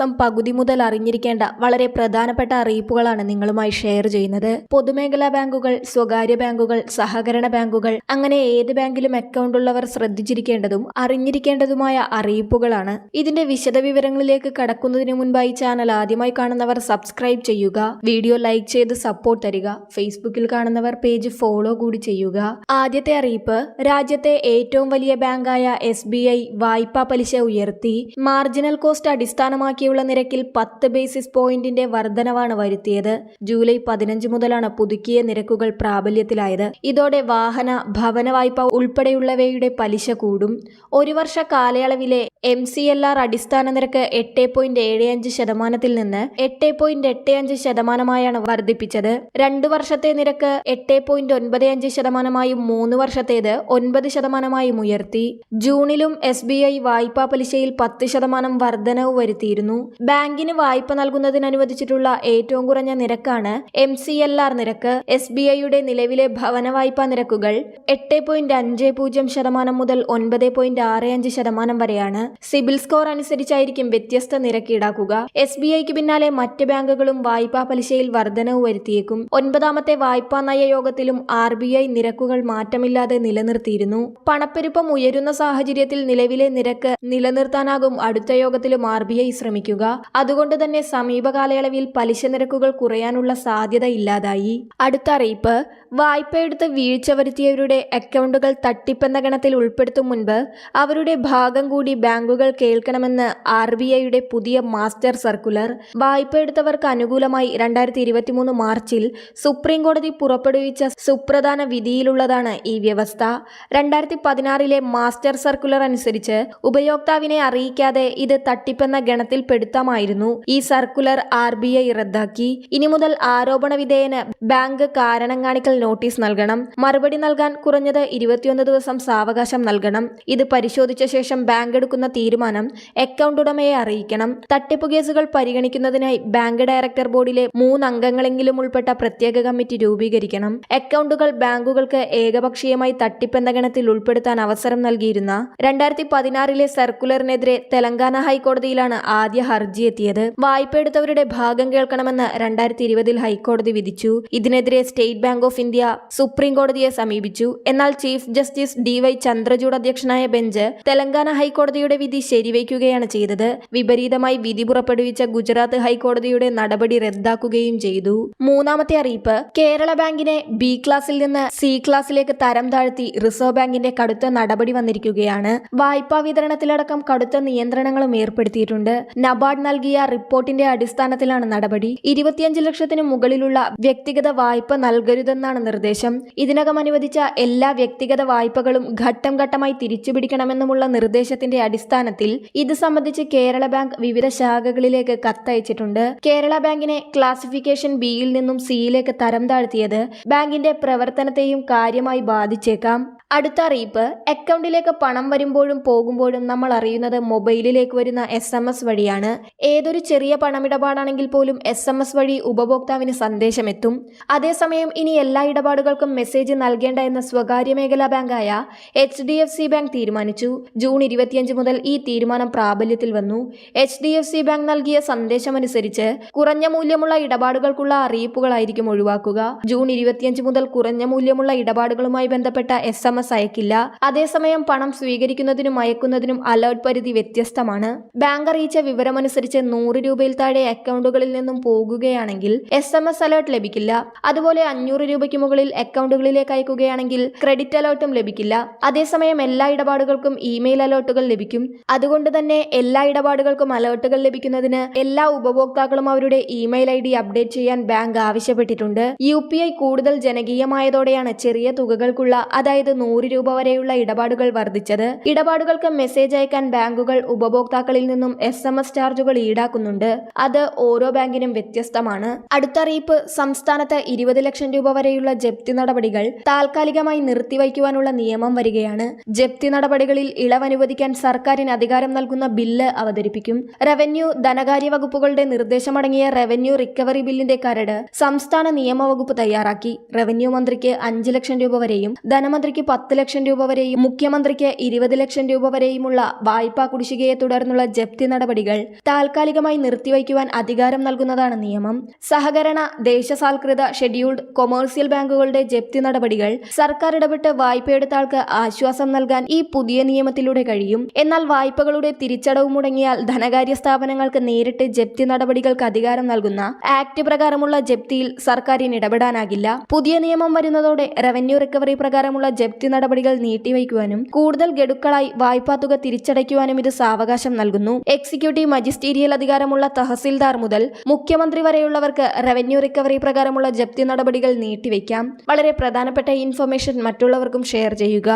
ദിവസം പകുതി മുതൽ അറിഞ്ഞിരിക്കേണ്ട വളരെ പ്രധാനപ്പെട്ട അറിയിപ്പുകളാണ് നിങ്ങളുമായി ഷെയർ ചെയ്യുന്നത്. പൊതുമേഖലാ ബാങ്കുകൾ സ്വകാര്യ ബാങ്കുകൾ സഹകരണ ബാങ്കുകൾ അങ്ങനെ ഏത് ബാങ്കിലും അക്കൗണ്ട് ഉള്ളവർ ശ്രദ്ധിച്ചിരിക്കേണ്ടതും അറിഞ്ഞിരിക്കേണ്ടതുമായ അറിയിപ്പുകളാണ്. ഇതിന്റെ വിശദവിവരങ്ങളിലേക്ക് കടക്കുന്നതിന് മുൻപായി ചാനൽ ആദ്യമായി കാണുന്നവർ സബ്സ്ക്രൈബ് ചെയ്യുക വീഡിയോ ലൈക്ക് ചെയ്ത് സപ്പോർട്ട് തരിക ഫേസ്ബുക്കിൽ കാണുന്നവർ പേജ് ഫോളോ കൂടി ചെയ്യുക. ആദ്യത്തെ അറിയിപ്പ് രാജ്യത്തെ ഏറ്റവും വലിയ ബാങ്കായ എസ് വായ്പാ പലിശ ഉയർത്തി മാർജിനൽ കോസ്റ്റ് അടിസ്ഥാനമാക്കിയുള്ള നിരക്കിൽ പത്ത് ബേസിസ് പോയിന്റിന്റെ വർധനവാണ് വരുത്തിയത്. ജൂലൈ പതിനഞ്ച് മുതലാണ് പുതുക്കിയ നിരക്കുകൾ പ്രാബല്യത്തിലായത്. ഇതോടെ വാഹന ഭവന വായ്പ ഉൾപ്പെടെയുള്ളവയുടെ പലിശ കൂടും. ഒരു വർഷ കാലയളവിലെ എം സി എൽ ആർ അടിസ്ഥാന നിരക്ക് എട്ട് പോയിന്റ് ഏഴ് അഞ്ച് ശതമാനത്തിൽ നിന്ന് എട്ട് പോയിന്റ് എട്ട് അഞ്ച് ശതമാനമായാണ് വർദ്ധിപ്പിച്ചത്. രണ്ടു വർഷത്തെ നിരക്ക് എട്ട് പോയിന്റ് ഒൻപത് അഞ്ച് ശതമാനമായും മൂന്ന് വർഷത്തേത് ഒൻപത് ശതമാനമായും ഉയർത്തി. ജൂണിലും എസ് ബി ഐ വായ്പാ പലിശയിൽ പത്ത് ശതമാനം വർധനവ് വരുത്തിയിരുന്നു. ബാങ്കിന് വായ്പ നൽകുന്നതിന് അനുവദിച്ചിട്ടുള്ള ഏറ്റവും കുറഞ്ഞ നിരക്കാണ് എം സി എൽ ആർ നിരക്ക്. എസ് ബി ഐയുടെ നിലവിലെ ഭവന വായ്പാ നിരക്കുകൾ എട്ട് പോയിന്റ് അഞ്ച് പൂജ്യം ശതമാനം മുതൽ ഒൻപത് പോയിന്റ് ആറ് അഞ്ച് ശതമാനം വരെയാണ്. സിബിൽ സ്കോർ അനുസരിച്ചായിരിക്കും വ്യത്യസ്ത നിരക്ക് ഈടാക്കുക. എസ് ബി ഐക്ക് പിന്നാലെ മറ്റ് ബാങ്കുകളും വായ്പാ പലിശയിൽ വർധനവ് വരുത്തിയേക്കും. ഒൻപതാമത്തെ വായ്പാ നയ യോഗത്തിലും ആർ ബി ഐ നിരക്കുകൾ മാറ്റമില്ലാതെ നിലനിർത്തിയിരുന്നു. പണപ്പെരുപ്പം ഉയരുന്ന സാഹചര്യത്തിൽ നിലവിലെ നിരക്ക് നിലനിർത്താനാകും അടുത്ത യോഗത്തിലും ആർ ബി ഐ ശ്രമിക്കുക അതുകൊണ്ട് തന്നെ സമീപകാലയളവിൽ പലിശ നിരക്കുകൾ കുറയാനുള്ള സാധ്യത ഇല്ലാതായി. അടുത്ത അറിയിപ്പ്. വായ്പ എടുത്ത് വീഴ്ച വരുത്തിയവരുടെ അക്കൗണ്ടുകൾ തട്ടിപ്പെന്ന ഗണത്തിൽ ഉൾപ്പെടുത്തും മുൻപ് അവരുടെ ഭാഗം കൂടി ബാങ്കുകൾ കേൾക്കണമെന്ന് ആർ ബി ഐയുടെ പുതിയ മാസ്റ്റർ സർക്കുലർ വായ്പ എടുത്തവർക്ക് അനുകൂലമായി രണ്ടായിരത്തി ഇരുപത്തിമൂന്ന് മാർച്ചിൽ സുപ്രീം കോടതി പുറപ്പെടുവിച്ച സുപ്രധാന വിധിയിലുള്ളതാണ് ഈ വ്യവസ്ഥ. രണ്ടായിരത്തി പതിനാറിലെ മാസ്റ്റർ സർക്കുലർ അനുസരിച്ച് ഉപയോക്താവിനെ അറിയിക്കാതെ ഇത് തട്ടിപ്പെന്ന ഗണത്തിൽ പെടുത്താമായിരുന്നു ഈ സർക്കുലർ ആർ ബി ഐ റദ്ദാക്കി. ഇനി മുതൽ ആരോപണ വിധേയന് ബാങ്ക് കാരണം കാണിക്കൽ നോട്ടീസ് നൽകണം. മറുപടി നൽകാൻ കുറഞ്ഞത് ഇരുപത്തിയൊന്ന് ദിവസം സാവകാശം നൽകണം. ഇത് പരിശോധിച്ച ശേഷം ബാങ്ക് എടുക്കുന്ന തീരുമാനം അക്കൗണ്ട് ഉടമയെ അറിയിക്കണം. തട്ടിപ്പ് കേസുകൾ പരിഗണിക്കുന്നതിനായി ബാങ്ക് ഡയറക്ടർ ബോർഡിലെ മൂന്ന് അംഗങ്ങളെങ്കിലും ഉൾപ്പെട്ട പ്രത്യേക കമ്മിറ്റി രൂപീകരിക്കണം. അക്കൗണ്ടുകൾ ബാങ്കുകൾക്ക് ഏകപക്ഷീയമായി തട്ടിപ്പെന്ന ഗണത്തിൽ ഉൾപ്പെടുത്താൻ അവസരം നൽകിയിരുന്ന രണ്ടായിരത്തി പതിനാറിലെ സർക്കുലറിനെതിരെ തെലങ്കാന ഹൈക്കോടതിയിലാണ് ആദ്യ ഹർജി എത്തിയത് വായ്പ എടുത്തവരുടെ ഭാഗം കേൾക്കണമെന്ന് രണ്ടായിരത്തി ഇരുപതിൽ ഹൈക്കോടതി വിധിച്ചു. ഇതിനെതിരെ State Bank of India supreme കോടതിയെ സമീപിച്ചു. എന്നാൽ chief justice D Y Chandrachud അധ്യക്ഷനായ ബെഞ്ച് തെലങ്കാന ഹൈക്കോടതിയുടെ വിധി ശരിവയ്ക്കുകയാണ് ചെയ്തത്. വിപരീതമായി വിധി പുറപ്പെടുവിച്ച ഗുജറാത്ത് ഹൈക്കോടതിയുടെ നടപടി റദ്ദാക്കുകയും ചെയ്തു. മൂന്നാമത്തെ അറിയിപ്പ് കേരള ബാങ്കിനെ ബി ക്ലാസിൽ നിന്ന് സി ക്ലാസിലേക്ക് തരം താഴ്ത്തി റിസർവ് ബാങ്കിന്റെ കടുത്ത നടപടി വന്നിരിക്കുകയാണ്. വായ്പാ വിതരണത്തിലടക്കം കടുത്ത നിയന്ത്രണങ്ങളും ഏർപ്പെടുത്തിയിട്ടുണ്ട്. നബാർഡ് നൽകിയ റിപ്പോർട്ടിന്റെ അടിസ്ഥാനത്തിലാണ് നടപടി. ഇരുപത്തിയഞ്ച് ലക്ഷത്തിന് മുകളിലുള്ള വ്യക്തിഗത വായ്പ നൽകരുതെന്നാണ് നിർദ്ദേശം. ഇതിനകം അനുവദിച്ച എല്ലാ വ്യക്തിഗത വായ്പകളും ഘട്ടം ഘട്ടമായി തിരിച്ചുപിടിക്കണമെന്നുമുള്ള നിർദ്ദേശത്തിന്റെ അടിസ്ഥാനത്തിൽ ഇത് സംബന്ധിച്ച് കേരള ബാങ്ക് വിവിധ ശാഖകളിലേക്ക് കത്തയച്ചിട്ടുണ്ട്. കേരള ബാങ്കിനെ ക്ലാസിഫിക്കേഷൻ ബിയിൽ നിന്നും സിയിലേക്ക് തരം താഴ്ത്തിയത് ബാങ്കിന്റെ പ്രവർത്തനത്തെയും കാര്യമായി ബാധിച്ചേക്കാം. അടുത്ത അറിയിപ്പ് അക്കൗണ്ടിലേക്ക് പണം വരുമ്പോഴും പോകുമ്പോഴും നമ്മൾ അറിയുന്നത് മൊബൈലിലേക്ക് വരുന്ന എസ് എം എസ് വഴിയാണ്. ഏതൊരു ചെറിയ പണമിടപാടാണെങ്കിൽ പോലും എസ് എം എസ് വഴി ഉപഭോക്താവിന് സന്ദേശമെത്തും. അതേസമയം ഇനി എല്ലാ ഇടപാടുകൾക്കും മെസ്സേജ് നൽകേണ്ട എന്ന സ്വകാര്യ മേഖലാ ബാങ്കായ H D F C bank തീരുമാനിച്ചു. ജൂൺ ഇരുപത്തിയഞ്ച് മുതൽ ഈ തീരുമാനം പ്രാബല്യത്തിൽ വന്നു. H D F C bank നൽകിയ സന്ദേശമനുസരിച്ച് കുറഞ്ഞ മൂല്യമുള്ള ഇടപാടുകൾക്കുള്ള അറിയിപ്പുകളായിരിക്കും ഒഴിവാക്കുക. ജൂൺ ഇരുപത്തിയഞ്ച് മുതൽ കുറഞ്ഞ മൂല്യമുള്ള ഇടപാടുകളുമായി ബന്ധപ്പെട്ട എസ് എം എസ് അയക്കില്ല അതേസമയം പണം സ്വീകരിക്കുന്നതിനും അയക്കുന്നതിനും അലേർട്ട് പരിധി വ്യത്യസ്തമാണ്. ബാങ്ക് അറിയിച്ച വിവരമനുസരിച്ച് നൂറ് രൂപയിൽ താഴെ അക്കൗണ്ടുകളിൽ നിന്നും പോകുകയാണെങ്കിൽ എസ് എം എസ് അലേർട്ട് ലഭിക്കില്ല. അതുപോലെ അഞ്ഞൂറ് രൂപയ്ക്ക് മുകളിൽ അക്കൗണ്ടുകളിലേക്ക് അയക്കുകയാണെങ്കിൽ ക്രെഡിറ്റ് അലേർട്ടും ലഭിക്കില്ല. അതേസമയം എല്ലാ ഇടപാടുകൾക്കും ഇമെയിൽ അലേർട്ടുകൾ ലഭിക്കും. അതുകൊണ്ട് തന്നെ എല്ലാ ഇടപാടുകൾക്കും അലേർട്ടുകൾ ലഭിക്കുന്നതിന് എല്ലാ ഉപഭോക്താക്കളും അവരുടെ ഇമെയിൽ ഐ ഡി അപ്ഡേറ്റ് ചെയ്യാൻ ബാങ്ക് ആവശ്യപ്പെട്ടിട്ടുണ്ട്. യു കൂടുതൽ ജനകീയമായതോടെയാണ് ചെറിയ തുകകൾക്കുള്ള അതായത് നൂറ് രൂപ വരെയുള്ള ഇടപാടുകൾ വർദ്ധിച്ചത്. ഇടപാടുകൾക്ക് മെസ്സേജ് അയക്കാൻ ബാങ്കുകൾ ഉപഭോക്താക്കളിൽ നിന്നും എസ് എം എസ് ചാർജുകൾ ഈടാക്കുന്നുണ്ട്. അത് ഓരോ ബാങ്കിനും വ്യത്യസ്തമാണ്. അടുത്തറിയിപ്പ് സംസ്ഥാനത്ത് ഇരുപത് ലക്ഷം രൂപ വരെയുള്ള ജപ്തി നടപടികൾ താൽക്കാലികമായി നിർത്തിവയ്ക്കുവാനുള്ള നിയമം വരികയാണ്. ജപ്തി നടപടികളിൽ ഇളവനുവദിക്കാൻ സർക്കാരിന് അധികാരം നൽകുന്ന ബില്ല് അവതരിപ്പിക്കും. റവന്യൂ ധനകാര്യ വകുപ്പുകളുടെ നിർദ്ദേശമടങ്ങിയ റവന്യൂ റിക്കവറി ബില്ലിന്റെ കരട് സംസ്ഥാന നിയമവകുപ്പ് തയ്യാറാക്കി. റവന്യൂ മന്ത്രിക്ക് അഞ്ച് ലക്ഷം രൂപ വരെയും ധനമന്ത്രിക്ക് പത്ത് ലക്ഷം രൂപ വരെയും മുഖ്യമന്ത്രിക്ക് ഇരുപത് ലക്ഷം രൂപ വരെയുമുള്ള വായ്പാ കുടിശ്ശികയെ തുടർന്നുള്ള ജപ്തി നടപടികൾ താൽക്കാലികമായി നിർത്തിവയ്ക്കുവാൻ അധികാരം നൽകുന്നതാണ് നിയമം. സഹകരണ ദേശസാൽകൃത ഷെഡ്യൂൾഡ് കൊമേഴ്സ്യൽ ബാങ്കുകളുടെ ജപ്തി നടപടികൾ സർക്കാർ ഇടപെട്ട് വായ്പയെടുത്ത ആൾക്ക് ആശ്വാസം നൽകാൻ ഈ പുതിയ നിയമത്തിലൂടെ കഴിയും. എന്നാൽ വായ്പകളുടെ തിരിച്ചടവ് മുടങ്ങിയാൽ ധനകാര്യ സ്ഥാപനങ്ങൾക്ക് നേരിട്ട് ജപ്തി നടപടികൾക്ക് അധികാരം നൽകുന്ന ആക്ട് പ്രകാരമുള്ള ജപ്തിയിൽ സർക്കാരിന് ഇടപെടാനാകില്ല. പുതിയ നിയമം വരുന്നതോടെ റവന്യൂ റിക്കവറി പ്രകാരമുള്ള ജപ്തി നടപടികൾ നീട്ടിവയ്ക്കുവാനും കൂടുതൽ ഗഡുക്കളായി തുക തിരിച്ചടയ്ക്കുവാനും ഇത് സാവകാശം നൽകുന്നു. എക്സിക്യൂട്ടീവ് മജിസ്റ്റീരിയൽ അധികാരമുള്ള തഹസിൽദാർ മുതൽ മുഖ്യമന്ത്രി വരെയുള്ളവർക്ക് റവന്യൂ റിക്കവറി പ്രകാരമുള്ള ജപ്തി നടപടികൾ നീട്ടിവയ്ക്കാം. വളരെ പ്രധാനപ്പെട്ട ഇൻഫർമേഷൻ മറ്റുള്ളവർക്കും ഷെയർ ചെയ്യുക.